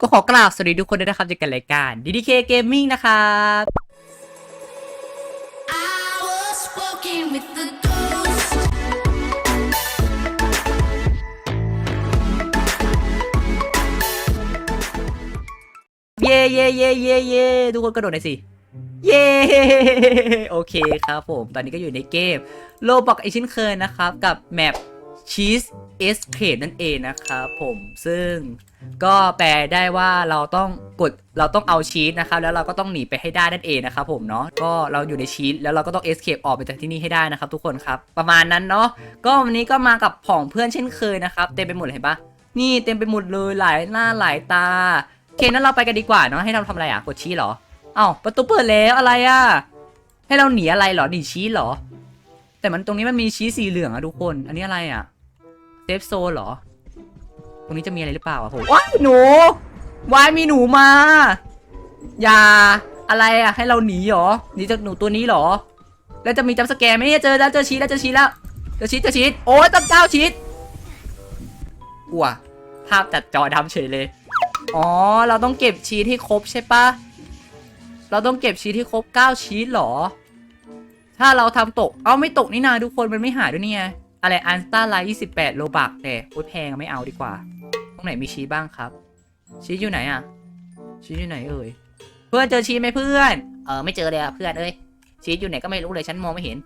ก็ขอกราบสวัสดีทุกคนด้วยนะครับจากกันรายการ DDK Gaming นะครับ I was walking with the ghost. เย่เย่เย่เย่เย่ทุกคนกระโดดหน่อยสิ เย่โอเคครับผม ตอนนี้ก็อยู่ในเกมโลบอกอีกเช่นเคยนะครับ กับแมป Cheese Escape นั่นเองนะครับผมซึ่งก็แปลได้ว่าเราต้องกดเราต้องเอาชีสนะครับแล้วเราก็ต้องหนีไปให้ได้นั่นเองนะครับผมเนาะก็เราอยู่ในชีสแล้วเราก็ต้อง escape ออกไปจากที่นี่ให้ได้นะครับทุกคนครับประมาณนั้นเนาะก็วันนี้ก็มากับผองเพื่อนเช่นเคยนะครับเต็มไปหมดเห็นปะนี่เต็มไปหมดเลยหลายหน้าหลายตาเคนั้นเราไปกันดีกว่าเนาะให้เราทำอะไรอะกดชี้เหรอเอ้าประตูเปิดแล้วอะไรอะให้เราหนีอะไรเหรอหนีชี้เหรอ แต่มันตรงนี้มันมีชี้สีเหลืองอะทุกคน อันนี้อะไรอะ เซฟโซนเหรอ ตรงนี้จะมีอะไรหรือเปล่าอะผมว้ายหนูวายมีหนูมา อย่าอะไรอะ ให้เราหนีเหรอหนีจากหนูตัวนี้เหรอ แล้วจะมีจัมป์สแกร์ไหมเนี่ยเจอแล้วเจอชี้แล้วเจอชี้แล้วเจอชี้เจอชี้โอ้ยตั้งเก้าชี้กลัวภาพจัดจอดำเฉยเลย อ๋อ เราต้องเก็บชีทให้ครบใช่ปะเราต้องเก็บชีทให้ครบ9ชีทเหรอ ถ้าเราทำตก เอาไม่ตกนี่นาทุกคนมันไม่หายด้วยนี่ไง อะไรอันสตาไลท์28โลบักแต่โคตรแพงไม่เอาดีกว่า ตรงไหนมีชีบ้างครับ ชีอยู่ไหนอะชีอยู่ไหนเอ่ย เพื่อนเจอชีไหมเพื่อน เออไม่เจอเลยอะเพื่อนเอ้ย ชีอยู่ไหนก็ไม่รู้เลยฉันมองไม่เห็น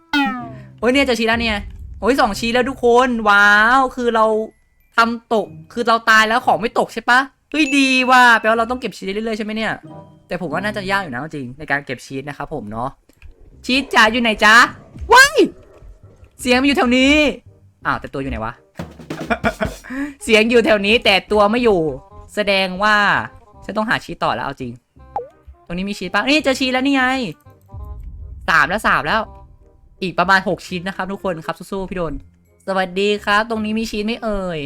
โอ้ยเนี่ยเจอชีแล้วเนี่ยโอ้ยสองชีแล้วทุกคน ว้าว คือเราทำตก คือเราตายแล้วของไม่ตกใช่ปะเฮ้ยดีว่ะแปลว่าเราต้องเก็บชีทเรื่อยๆใช่ไหมเนี่ย แต่ผมว่าน่าจะยากอยู่นะจริงในการเก็บชีทนะครับผมเนาะชีทจ๋าอยู่ไหนจ๊ะว้า เสียงมันอยู่แถวนี้อ้าวแต่ตัวอยู่ไหนวะ เสียงอยู่แถวนี้แต่ตัวไม่อยู่ แสดงว่าฉันต้องหาชีทต่อแล้วเอาจริง ตรงนี้มีชีทปะนี่เจอชีทแล้วนี่ไงสามแล้วสามแล้ว อีกประมาณหกชิ้นนะครับ ทุกคนครับสู้ๆพี่โดน สวัสดีครับ ตรงนี้มีชีทไหม่เอ่ย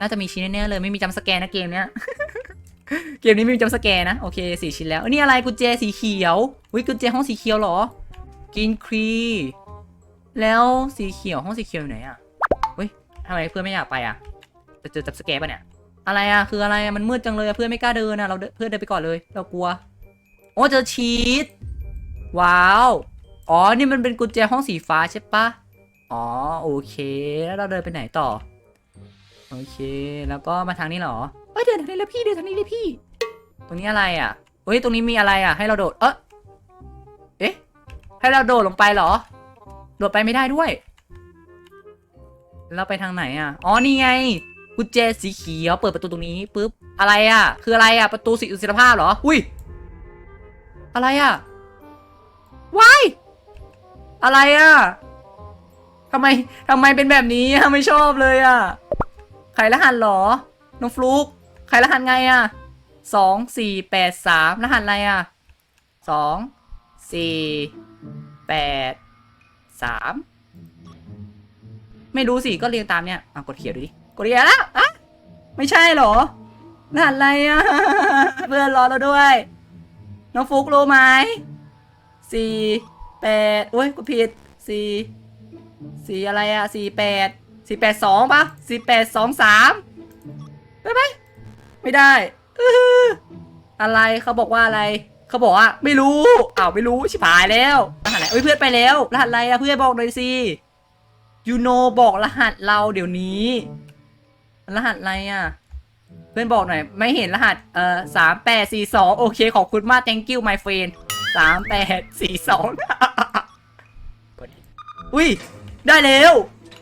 น่าจะมีชิ้นแน่ๆเลยไม่มีจำสแกนนะเกมเนี้ยเกมนี้ไม่มีจำสแกนนะ โอเคสี่ชิ้นแล้วเนี่อะไรกุญแจสีเขียววิกุญแจห้องสีเขียวเหรอ กินครี แล้วสีเขียวห้องสีเขียวอยู่ไหนอะเฮ้ยทำไมเพื่อนไม่อยากไปอะ จะเจอจับสแกนป่ะเนี่ย อะไรอะ คืออะไรอะ มันมืดจังเลยอะเพื่อนไม่กล้าเดินอะ เราเพื่อนเดินไปก่อนเลย เรากลัว โอ้เจอชีตว้าว อ๋อ นี่มันเป็นกุญแจห้องสีฟ้าใช่ปะอ๋อ โอเค แล้วเราเดินไปไหนต่อ โอเค แล้วก็มาทางนี้เหรอเอ้ยเดินทางนี้เลยพี่เดินทางนี้เลยพี่ ตรงนี้อะไรอะเฮ้ย ตรงนี้มีอะไรอะ ให้เราโดด เอะเอ๊ะ ให้เราโดดลงไปเหรอ โดดไปไม่ได้ด้วยเราไปทางไหนอะ อ๋อนี่ไงกุญแจสีเขียวเปิดประตูตรงนี้ปุ๊บอะไรอะ คืออะไรอะ ประตูสิอิสรภาพเหรอ อุ้ย อะไรอะว้ายอะไรอะทำไมทำไมเป็นแบบนี้อะไม่ชอบเลยอะใครรหัสเหรอ น้องฟลุกใครรหัสไงอะสองสี่แปดสามรหัสอะไรอะสองสี่แปด สามไม่รู้สิก็เรียงตามเนี่ยอะกดเขียวดูดิกดเขียวแล้วอะไม่ใช่เหรอรหัสอะไรอะเพื่อนรอเราด้วย น้องฟุกรู้ไหมสี่แปดโอ้ยกูผิดสี่สี่อะไรอะสี่แปดสี่แปดสองปะสี่แปดสองสามได้ไหมไม่ได้อะไรเขาบอกว่าอะไร เขาบอกว่าไม่รู้อ้าวไม่รู้ชิบหายแล้วรหัสอะไรเอ้ยเพื่อนไปแล้ว รหัสอะไรอะเพื่อนบอกหน่อยสิยูโนบอกรหัสเราเดี๋ยวนี้ รหัสอะไรอะเพื่อนบอกหน่อย ไม่เห็นรหัสเอ่อสามแปดสี่สองโอเคขอบคุณมาก thank you my friend สามแปดสี่สองอุ้ย ได้แล้ว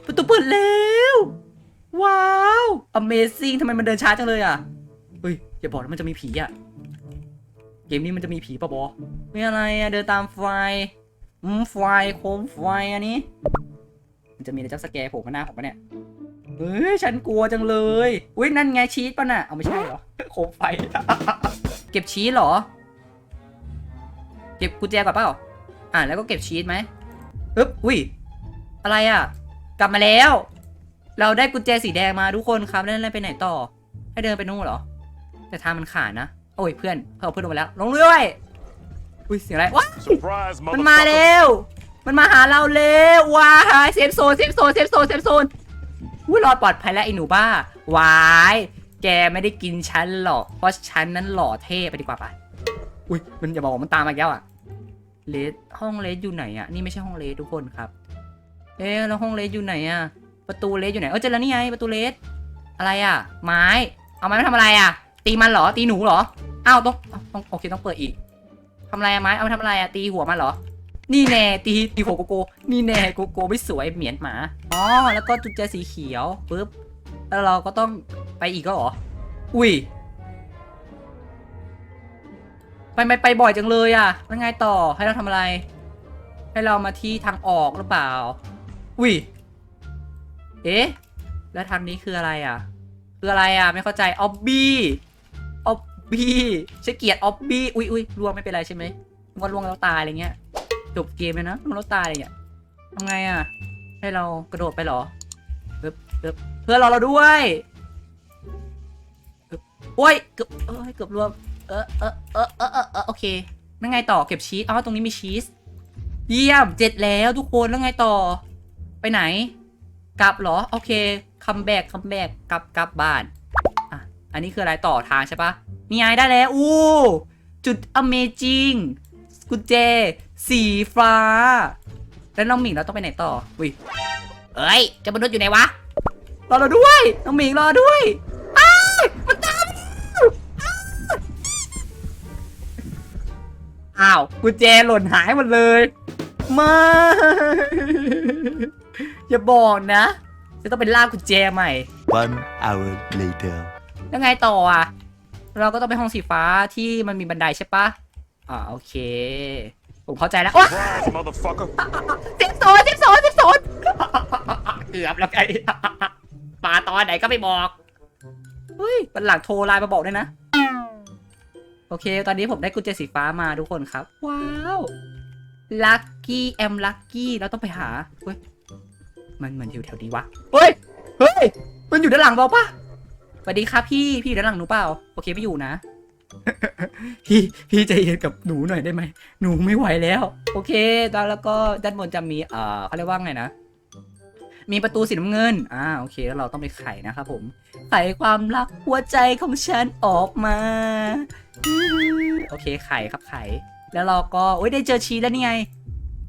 ประตูเปิดแล้วว้าว Amazing ทำไมมันเดินช้าจังเลยอะเฮ้ย อย่าบอกนะมันจะมีผีอะ เกมนี้มันจะมีผีปะบอไม่อะไรอะเดินตามไฟอืมไฟโคมไฟอันนี้ มันจะมีอะไรจักสแกร์โผมมาหน้าผมปะเนี่ยเฮ้ยฉันกลัวจังเลยอุ้ยนั่นไงชีสปะน่ะเอาไม่ใช่เหรอโคมไฟ เก็บชีสเหรอ เก็บกุญแจก่อนเปล่าอ่าแล้วก็เก็บชีสไหมปึ๊บอุ้ยอะไรอะ กลับมาแล้ว เราได้กุญแจสีแดงมาทุกคนครับแล้วไปไหนต่อ ให้เดินไปนู่นเหรอ แต่ทางมันขาดนะ อ้ยเพื่อนเพื่อนเอาเพื่อนลงมาแล้วลงด้วยอุ้ยเสียงอะไรว้า Surprise, มันมา motherfucker. แล้วมันมาหาเราแล้วว้ายเซฟโซนเซฟโซนเซฟโซนเซฟโซนอุ้ยรอดปลอดภัยแล้วไอ้หนูบ้าวายแกไม่ได้กินฉันหรอกเพราะฉันนั้นหล่อเท่ไปดีกว่าปะอุ้ยมันจะบอกว่ามันตามมาอีกแล้วอะเลสห้องเลสอยู่ไหนอะนี่ไม่ใช่ห้องเลสทุกคนครับ เอ๊ะแล้วห้องเลสอยู่ไหนอะประตูเลสอยู่ไหนเออเจอแล้วนี่ไงประตูเลสอะไรอะไม้ เอาไม้มาทำอะไรอะตีมันเหรอตีหนูเหรอ อ้าวต้องต้องโอเคต้องเปิดอีกทำอะไรอะไม้เอามาทำอะไรอะตีหัวมันเหรอ นี่แน่ตีตีหัวโกโก้นี่แน่โกโก้ไม่สวยเหมียนหมาอ๋อแล้วก็จุดแจสีเขียวปึ๊บแล้วเราก็ต้องไปอีกก็เหรอ อุ้ยไปไปไปบ่อยจังเลยอะแล้วไงต่อให้เราทำอะไร ให้เรามาที่ทางออกหรือเปล่า อุ้ยเอ๊ะแล้วทางนี้คืออะไรอะคืออะไรอะไม่เข้าใจออบบี้ บี้ฉันเกลียดออบบี้อุ้ยอุ้ยล่วงไม่เป็นไรใช่ไหมว่าล่วงแล้วตายอะไรเงี้ยจบเกมเลยนะล่วงแล้วตายอะไรเงี้ยทำไงอะ ให้เรากระโดดไปเหรอเอบเอบเพื่อนรอเราด้วยอบโอ้ยเกือบเอ้ยเกือบรวมเออเออเออเออเออเออโอเคนั่งไงต่อเก็บชีสอ๋อตรงนี้มีชีสเยี่ยมเจ็ดแล้วทุกคนแล้วไงต่อ ไปไหน กลับเหรอ โอเคคัมแบกคัมแบกกลับกลับบ้าน อันนี้คืออะไรต่อทางใช่ปะนี่ไงได้แล้ว อู้ จุด Amazing กุญแจ สีฟ้า แล้วน้องหมิงเราต้องไปไหนต่ออุ้ยเอ้ยเจะมนุษย์อยู่ไหนวะ รอเราด้วย น้องหมิงรอด้วยอ้ายมันตามอ้าวกุญแจหล่นหายหมดเลยมาอย่าบอกนะ จะต้องเป็นล่ากกุญแจใหม่ One hour later. แล้วไงต่ออะ เราก็ต้องไปห้องสีฟ้าที่มันมีบันไดใช่ปะอ่าโอเค ผมเข้าใจแล้วว้า Surprise, motherfucker. สิบโซนสิบโซนสิบโซนเกือบแล้วไงมาตอนไหนก็ไม่บอก เฮ้ยวันหลังโทรไลน์มาบอกด้วยนะ โอเค ตอนนี้ผมได้กุญแจสีฟ้ามาทุกคนครับ ว้าวลัคกี้แอมลัคกี้เราต้องไปหาเฮ้ยมันเหมือนอยู่แถวนี้วะเฮ้ยเฮ้ยมันอยู่ด้านหลังเราปะ สวัสดีครับพี่ พี่อยู่ด้านหลังหนูเปล่า โอเคไม่อยู่นะ พี่พี่ใจเย็นกับหนูหน่อยได้ไหม หนูไม่ไหวแล้ว โอเคแล้วแล้วก็ด้านบนจะมี เอ่อเขาเรียกว่าไงนะ มีประตูสีน้ำเงิน อ่า โอเค แล้วเราต้องไปไขนะครับผม ไขความรักหัวใจของฉันออกมาอื้อโอเค ไขครับไข แล้วเราก็โอ้ยได้เจอชีสแล้วนี่ไง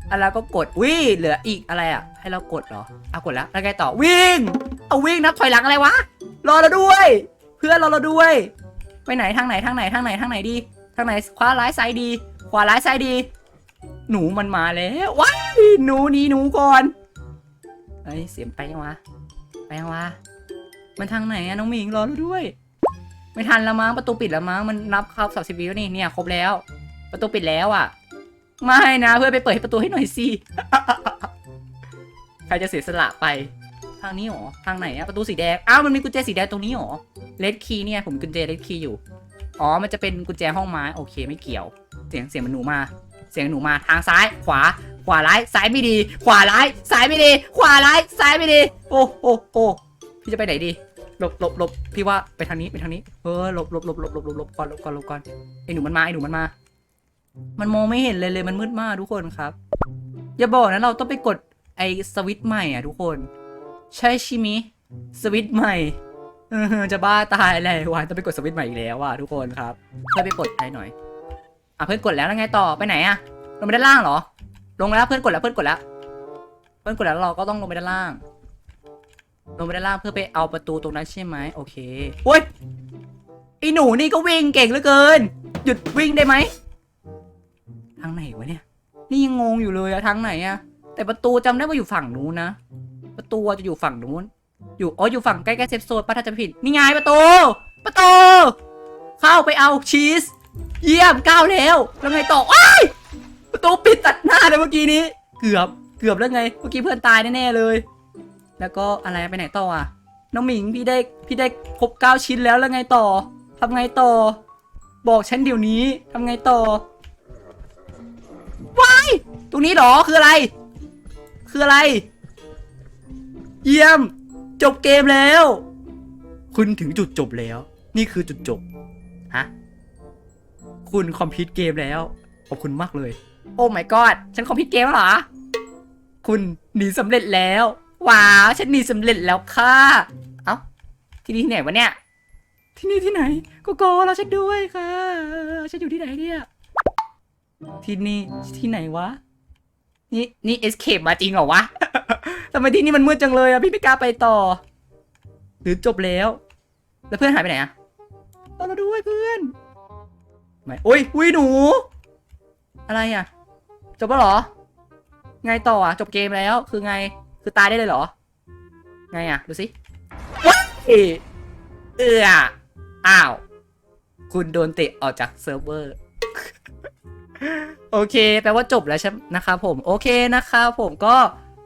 อะแล้วก็กดวิเหลืออีกอะไรอะ ให้เรากดเหรอ เอากดแล้ว แล้วไงต่อวิ่ง เอาวิ่งนับถอยหลังอะไรวะ รอเราด้วย เพื่อนรอเราด้วย ไปไหนทางไหนทางไหนทางไหนทางไหนดี ทางไหนขวาร้ายซ้ายดี ขวาร้ายซ้ายดี หนูมันมาแล้วว้ายหนูหนีหนูก่อนเอ้ยเสียงไปยังวะไปยังวะมันทางไหนอะน้องหมิงรอเราด้วย ไม่ทันล้วมั้งประตูปิดล้วมั้งมันนับเข้าสามสิบวิ้วนี่เนี่ยครบแล้ว ประตูปิดแล้วอะไม่นะเพื่อนไปเปิดให้ประตูให้หน่อยสิใครจะเสียสละไป ทางนี้หรอ ทางไหนอะประตูสีแดง อ้าว มันมีกุญแจสีแดงตรงนี้หรอเลดคีเนี่ย ผมกุญแจเลดคีอยู่ อ๋อ มันจะเป็นกุญแจห้องไม้ โอเค ไม่เกี่ยว เสียง เสียงมันหนูมา เสียงหนูมา ทางซ้าย ขวา ขวาร้าย ซ้ายไม่ดี ขวาร้าย ซ้ายไม่ดี ขวาร้าย ซ้ายไม่ดี โอ้โอ้โอ้พี่จะไปไหนดี หลบหลบหลบพี่ว่าไปทางนี้ ไปทางนี้ เออ หลบหลบหลบหลบหลบหลบหลบก่อน หลบก่อน หลบก่อน ไอหนูมันมา ไอหนูมันมา มันมองไม่เห็นเลยเลย มันมืดมากทุกคนครับ อย่าบอกนะเราต้องไปกดไอสวิตช์ใหม่อะทุกคน ใช่ชิมิ สวิตใหม่เออจะบ้าตายอะไรวะต้องไปกดสวิตใหม่อีกแล้วอะทุกคนครับเพื่อนไปกดให้หน่อย อะเพื่อนกดแล้วแล้วไงต่อไปไหนอะลงไปด้านล่างเหรอ ลงแล้วเพื่อนกดแล้วเพื่อนกดแล้ว เพื่อนกดแล้วเราก็ต้องลงไปด้านล่าง ลงไปด้านล่างเพื่อไปเอาประตูตรงนั้นใช่ไหมโอเคโอ้ยไอหนูนี่ก็วิ่งเก่งเหลือเกิน หยุดวิ่งได้ไหมทางไหนวะเนี่ย นี่ยังงงอยู่เลยอะทางไหนอะแต่ประตูจำได้ว่าอยู่ฝั่งนู้นนะ ประตูจะอยู่ฝั่งนู้น อยู่อ๋ออยู่ฝั่งใกล้ๆเซฟโซนป้าถ้าจะผิดนี่ไงประตู ประตู เข้าไปเอาชีส เยี่ยมก้าวแล้วแล้วไงต่อว้ายประตูปิดตัดหน้าเลยเมื่อกี้นี้ เกือบเกือบแล้วไง เมื่อกี้เพื่อนตายแน่ๆเลย แล้วก็อะไรไปไหนต่ออะน้องหมิงพี่ได้พี่ได้ครบเก้าชิ้นแล้วแล้วไงต่อทำไงต่อ บอกฉันเดี๋ยวนี้ทำไงต่อว้ายตรงนี้หรอคืออะไร คืออะไร เยี่ยม จบเกมแล้ว คุณถึงจุดจบแล้ว นี่คือจุดจบ ฮะ คุณคอมพิวเกมแล้ว ขอบคุณมากเลย โอ้ my god ฉันคอมพิวเกมแล้วเหรอ คุณหนีสำเร็จแล้ว ว้าว ฉันหนีสำเร็จแล้วค่ะ เอ้า ที่นี่ที่ไหนวะเนี่ย ที่นี่ที่ไหนโกโกเราฉันด้วยค่ะ ฉันอยู่ที่ไหนเนี่ย ที่นี่ที่ไหนวะ นี่นี่เอสเคปมาจริงเหรอวะ ทำไมที่นี่มันมืดจังเลยอะพี่ไม่กล้าไปต่อ หรือจบแล้ว แล้วเพื่อนหายไปไหนอะเราเราด้วยเพื่อนไม่โอ้ยอุ้ยหนู อะไรอะจบแล้วเหรอ ไงต่ออะจบเกมแล้วคือไงคือตายได้เลยเหรอ ไงอะดูสิว้ายเอืออ้าว คุณโดนเตะออกจากเซิร์ฟเวอร์โอเค แปลว่าจบแล้วใช่นะครับผม โอเคนะครับผมก็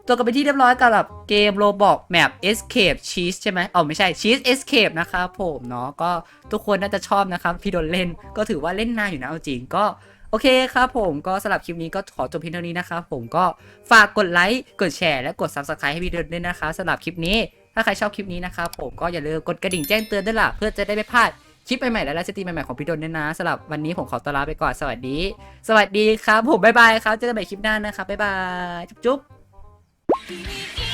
จบกันไปที่เรียบร้อยกับเกมโรบอกแมป Escape Cheese ใช่ไหมอ๋อไม่ใช่ Cheese Escape นะครับผมเนาะก็ทุกคนน่าจะชอบนะครับพี่โดนเล่นก็ถือว่าเล่นนานอยู่นะเอาจริงก็โอเคครับผมก็สำหรับคลิปนี้ก็ขอจบเพียงเท่านี้นะครับผมก็ฝากกดไลค์กดแชร์และกด Subscribe ให้พี่โดนด้วยนะคะสำหรับคลิปนี้ถ้าใครชอบคลิปนี้นะครับผมก็อย่าลืมกดกระดิ่งแจ้งเตือนด้วยล่ะเพื่อจะได้ไม่พลาดคลิปใหม่ๆและไลฟ์สตรีมใหม่ๆของพี่โดนด้วยนะสำหรับวันนี้ผมขอตัวลาไปก่อนสวัสดี สวัสดีครับผมบ๊ายบายครับเจอกันใหม่คลิปหน้านะครับบ๊ายบายจุ๊บ 君